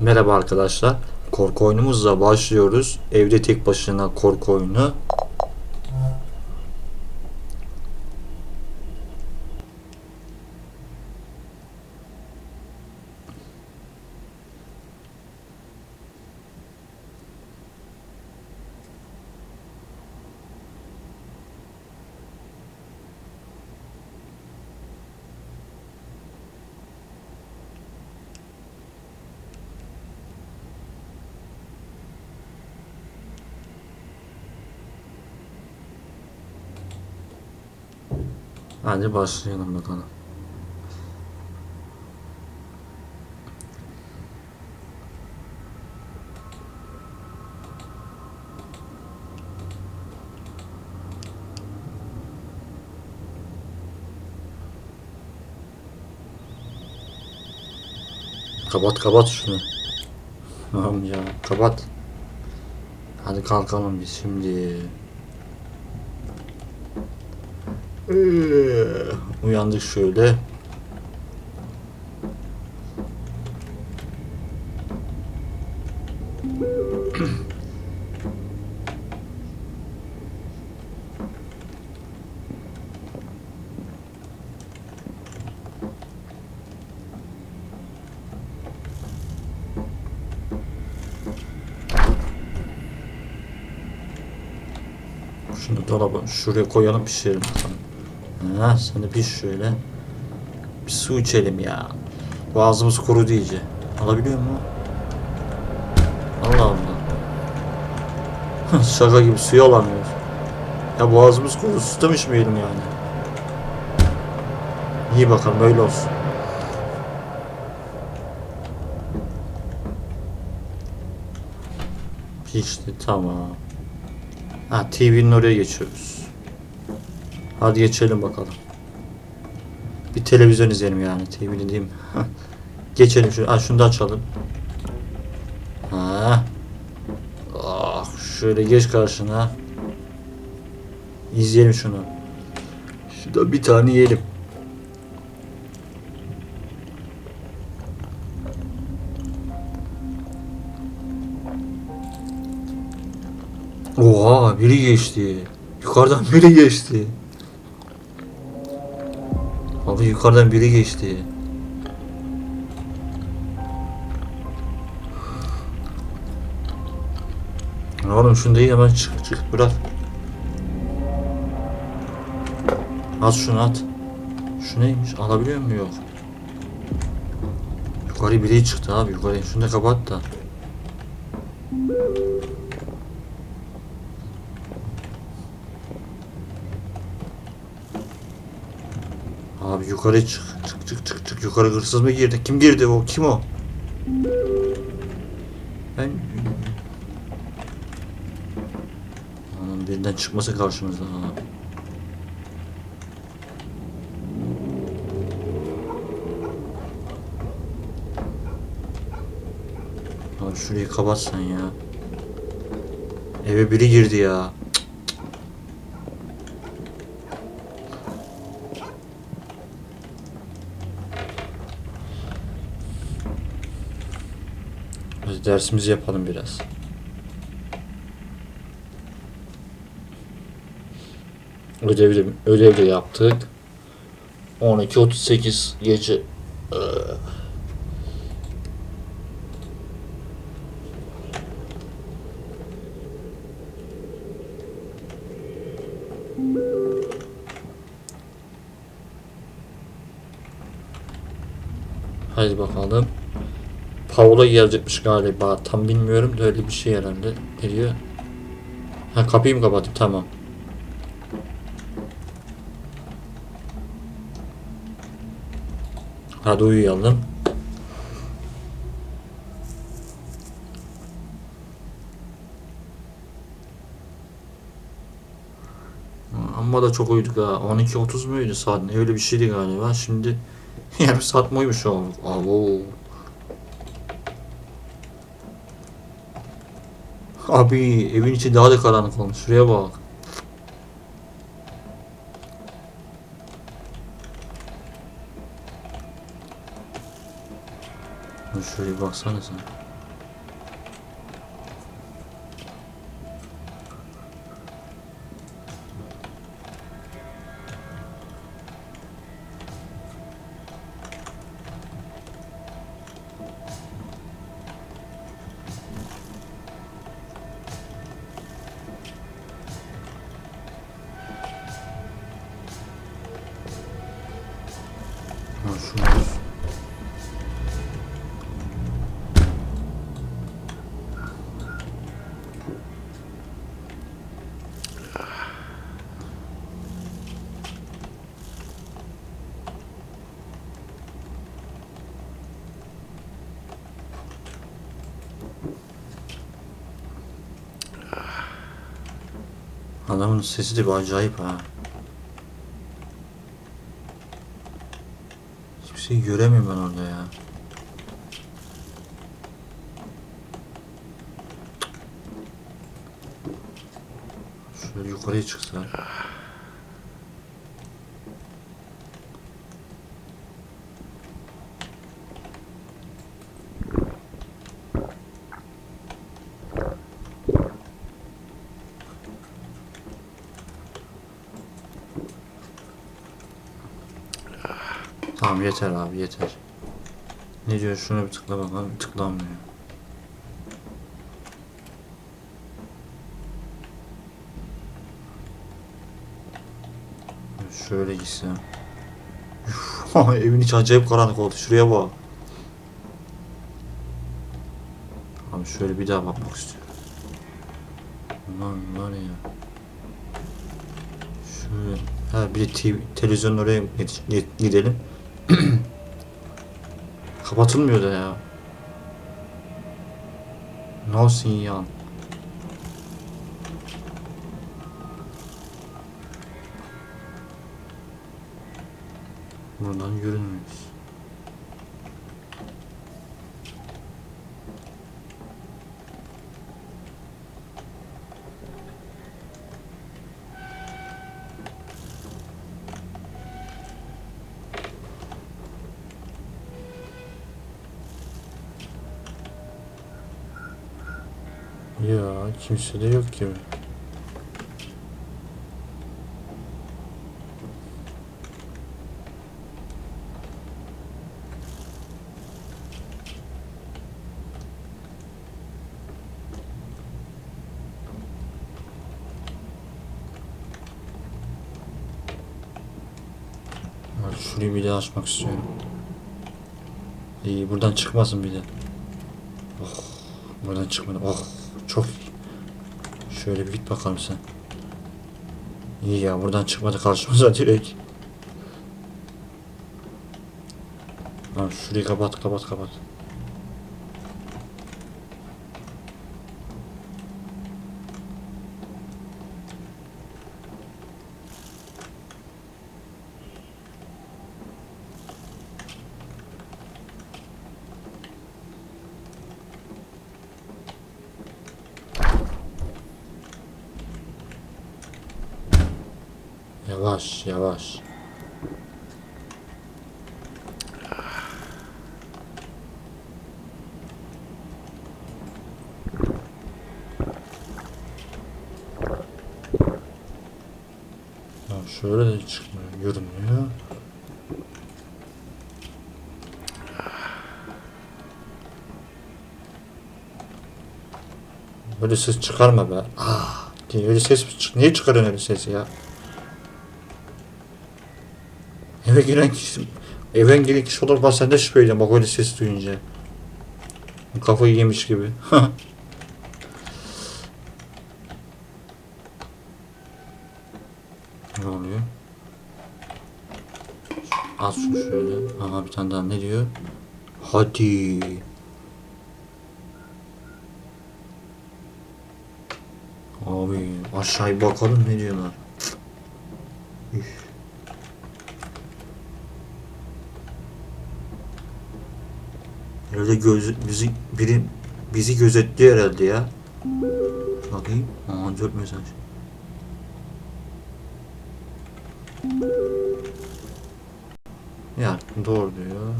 Merhaba arkadaşlar. Korku oyunumuzla başlıyoruz. Evde tek başına korku oyunu. Hadi başlayalım bakalım. Kapat kapat şunu. Tamam ya kapat. Hadi kalkalım biz şimdi. Ee, Uyandık şöyle. Şunu dolaba şuraya koyalım pişirelim bakalım. Ha, sen de piş şöyle. Bir su içelim ya. Boğazımız kurudu iyice. Alabiliyor mu? Allah Allah. Şaka gibi suyu alamıyoruz. Ya boğazımız kurudu. Su da içmeyelim yani? İyi bakalım böyle olsun. Pişti tamam. Ha TV'nin oraya geçiyoruz. Hadi geçelim bakalım. Bir televizyon izleyelim yani. TV dediğim. geçelim şu. Ha şunu da açalım. Ha. Ah şöyle geç karşına. İzleyelim şunu. Şurada bir tane yiyelim. Oha biri geçti. Yukarıdan biri geçti. Abi yukarıdan biri geçti. Oğlum şunu değil hemen çık çık bırak. At şunu at. Şu neymiş? Alabiliyor mu? Yok. Yukarı biri çıktı abi yukarı. Şunu da kapat da. Abi yukarı çık. Çık çık çık çık. Yukarı hırsız mı girdi? Kim girdi o? Kim o? Ben... Anam birinden çıkması karşımızda. Ha. Abi şurayı kapatsan ya. Eve biri girdi ya. Biz dersimizi yapalım biraz. Ödev de, ödev de yaptık. 12.38 gece. Ee, Hadi bakalım. Paula gelecekmiş galiba. Tam bilmiyorum da öyle bir şey herhalde. Geliyor. Ha kapıyı mı kapattım? Tamam. Hadi uyuyalım. Amma da çok uyuduk ha. 12.30 muydu saat? Öyle bir şeydi galiba. Şimdi yarım saat mi uyumuş olduk? Abo. Abi evin içi daha da karanlık olmuş. Şuraya bak. Şuraya baksana sen. Adamın sesi de bir acayip ha. Hiçbir şey göremiyorum ben orada ya. Şöyle yukarıya çıksa. Tamam yeter abi yeter. Ne diyor şuna bir tıkla bakalım tıklanmıyor. Şöyle gitsem. Evin içi acayip karanlık oldu. Şuraya bak. Abi şöyle bir daha bakmak istiyorum. Ulan var ya. Şöyle. Ha bir de TV, televizyonun oraya gid- gid- gidelim. Kapatılmıyor da ya. No sinyal. Buradan görünmüyoruz. Ya kimse de yok gibi. Şurayı bir daha açmak istiyorum. İyi buradan çıkmasın bir de. Oh, buradan çıkmadı. Oh, çok. Şöyle bir git bakalım sen. İyi ya buradan çıkmadı karşımıza direkt. Tamam şurayı kapat kapat kapat. Yavaş yavaş. Ya şöyle de çıkmıyor, görünmüyor. Böyle ses çıkarma be. Ah, öyle ses? Niye çıkarıyorsun öyle sesi ya? Eve giren kişi, eve giren kişi olur bak sen de şüpheliyim bak öyle ses duyunca. Kafayı yemiş gibi. ne oluyor? Az şunu şöyle. Aha bir tane daha ne diyor? Hadi. Abi aşağıya bakalım ne diyorlar. Herhalde göz, bizi, biri bizi gözetliyor herhalde ya. Bakayım. Aa dört mesaj. Ya doğru diyor.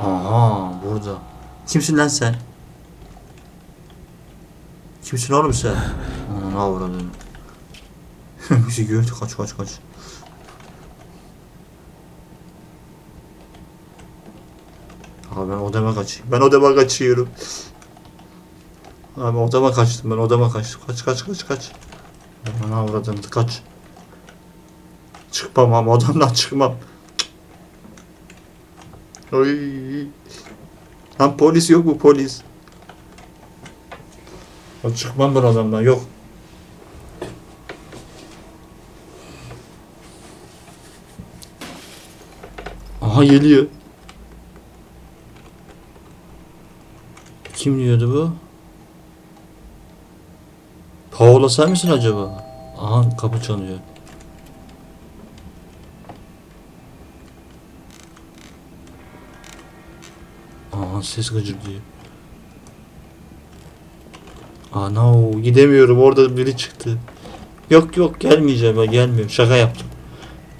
Aha burada. Kimsin lan sen? Kimsin oğlum sen? Aa ne avradın? bizi gördü kaç kaç kaç. Abi ben odama kaçayım. Ben odama kaçıyorum. Abi odama kaçtım ben odama kaçtım. Kaç kaç kaç kaç. Aman avradım kaç. Çıkmam ama odamdan çıkmam. Oy. Lan polis yok mu polis? Ya Çıkmam ben odamdan yok. Aha geliyor. Kim diyordu bu? Paola sen misin acaba? Aha kapı çalıyor. Aha ses gıcırdıyor. Ana o gidemiyorum orada biri çıktı. Yok yok gelmeyeceğim ben gelmiyorum şaka yaptım.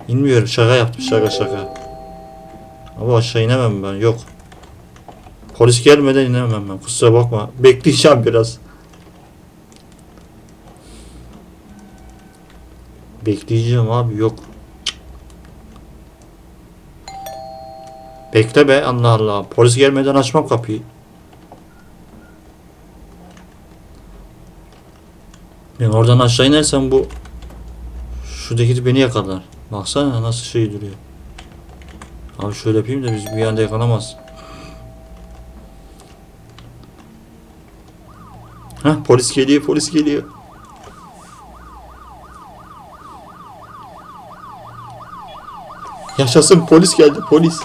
İnmiyorum şaka yaptım şaka şaka. Ama aşağı inemem ben yok. Polis gelmeden inemem ben kusura bakma. Bekleyeceğim biraz. Bekleyeceğim abi yok. Bekle be Allah Allah. Polis gelmeden açmam kapıyı. Ben oradan aşağı inersem bu şuradaki beni yakalar. Baksana nasıl şey duruyor. Abi şöyle yapayım da biz bir anda yakalamaz. Heh polis geliyor polis geliyor. Yaşasın polis geldi polis.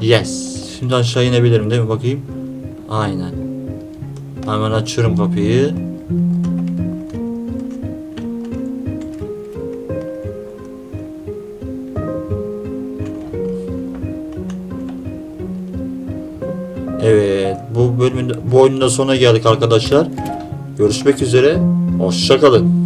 Yes. Şimdi aşağı inebilirim değil mi bakayım? Aynen. Hemen açıyorum kapıyı. Da sonuna geldik arkadaşlar. Görüşmek üzere. Hoşça kalın.